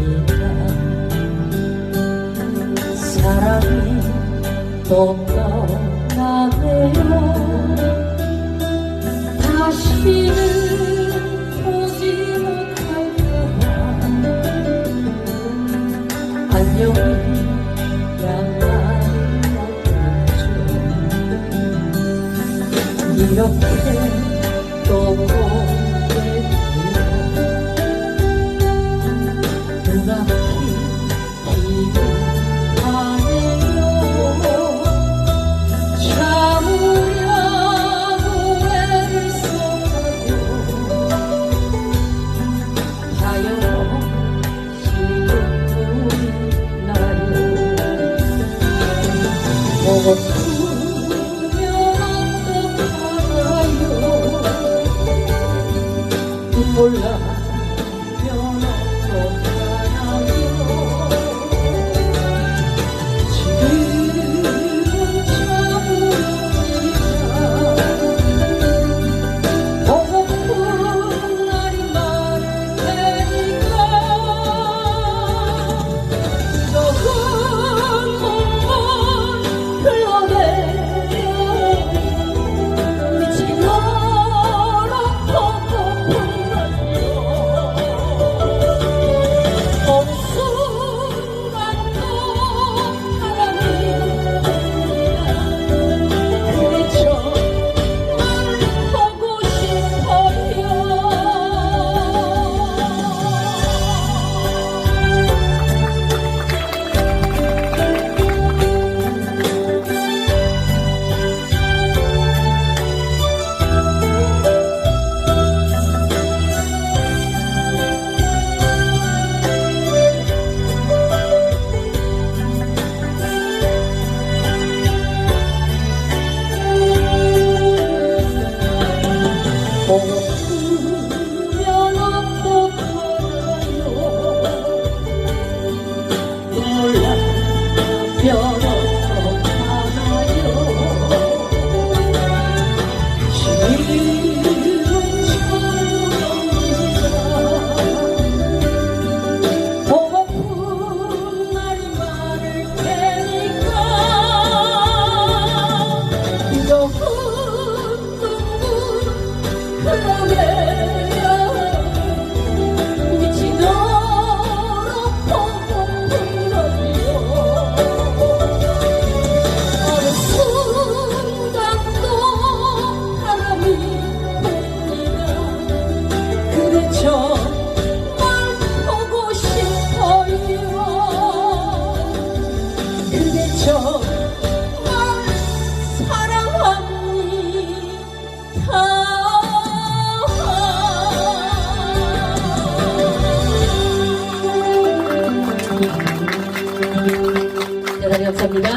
있다 사랑이 또 떠나네요 다시는 보지 못할까 안녕히 양말 벗겨줘 이렇게 boylar nila